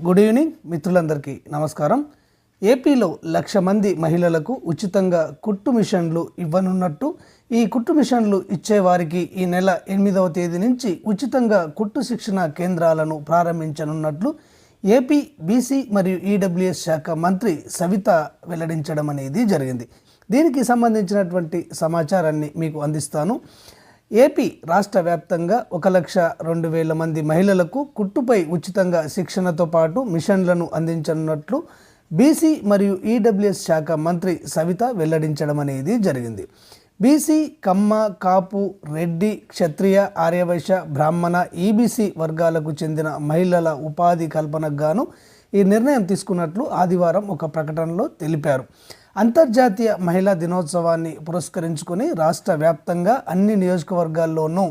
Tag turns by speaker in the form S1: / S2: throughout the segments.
S1: Good evening మిత్రులందరికీ నమస్కారం. ఏపీలో లక్ష మంది మహిళలకు ఉచితంగా కుట్టు మిషన్లు ఇవ్వనున్నట్టు ఈ కుట్టు మిషన్లు ఇచ్చేవారికి ఈ నెల ఎనిమిదవ తేదీ నుంచి ఉచితంగా కుట్టు శిక్షణ కేంద్రాలను ప్రారంభించనున్నట్లు ఏపీ బీసీ మరియు ఈడబ్ల్యూఎస్ శాఖ మంత్రి సవిత వెల్లడించడం అనేది జరిగింది. దీనికి సంబంధించినటువంటి సమాచారాన్ని మీకు అందిస్తాను. ఏపీ రాష్ట్ర వ్యాప్తంగా ఒక లక్ష రెండు వేల మంది మహిళలకు కుట్టుపై ఉచితంగా శిక్షణతో పాటు మిషన్లను అందించనున్నట్లు బీసీ మరియు ఈడబ్ల్యూఎస్ శాఖ మంత్రి సవిత వెల్లడించడం అనేది జరిగింది. బీసీ కమ్మ కాపు రెడ్డి క్షత్రియ ఆర్యవైశ్య బ్రాహ్మణ ఈబీసీ వర్గాలకు చెందిన మహిళల ఉపాధి కల్పనకు గాను ఈ నిర్ణయం తీసుకున్నట్లు ఆదివారం ఒక ప్రకటనలో తెలిపారు. అంతర్జాతీయ మహిళా దినోత్సవాన్ని పురస్కరించుకొని రాష్ట్ర వ్యాప్తంగా అన్ని నియోజకవర్గాల్లోనూ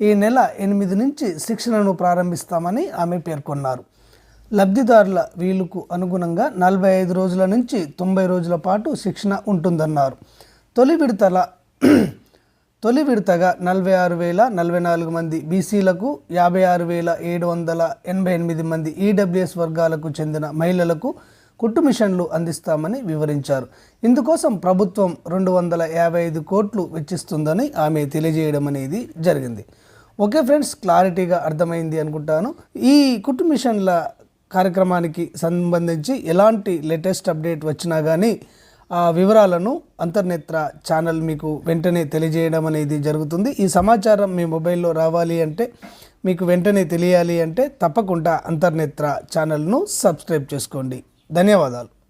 S1: ఈ నెల ఎనిమిది నుంచి శిక్షణను ప్రారంభిస్తామని ఆమె పేర్కొన్నారు. లబ్ధిదారుల వీలుకు అనుగుణంగా నలభై ఐదు రోజుల నుంచి తొంభై రోజుల పాటు శిక్షణ ఉంటుందన్నారు. తొలి విడతల తొలి విడతగా నలభై ఆరు వేల నలభై నాలుగు మంది బీసీలకు యాభై ఆరు వేల ఏడు వందల ఎనభై ఎనిమిది మంది ఈడబ్ల్యూఎస్ వర్గాలకు చెందిన మహిళలకు కుట్టు మిషన్లు అందిస్తామని వివరించారు. ఇందుకోసం ప్రభుత్వం రెండు వందల యాభై ఐదు కోట్లు వెచ్చిస్తుందని ఆమె తెలియజేయడం అనేది జరిగింది. ఓకే ఫ్రెండ్స్ క్లారిటీగా అర్థమైంది అనుకుంటాను. ఈ కుట్టు మిషన్ల కార్యక్రమానికి సంబంధించి ఎలాంటి లేటెస్ట్ అప్డేట్ వచ్చినా కానీ ఆ వివరాలను అంతర్నేత్ర ఛానల్ మీకు వెంటనే తెలియజేయడం అనేది జరుగుతుంది. ఈ సమాచారం మీ మొబైల్లో రావాలి అంటే మీకు వెంటనే తెలియాలి అంటే తప్పకుండా అంతర్నేత్ర ఛానల్ను సబ్స్క్రైబ్ చేసుకోండి. ధన్యవాదాలు.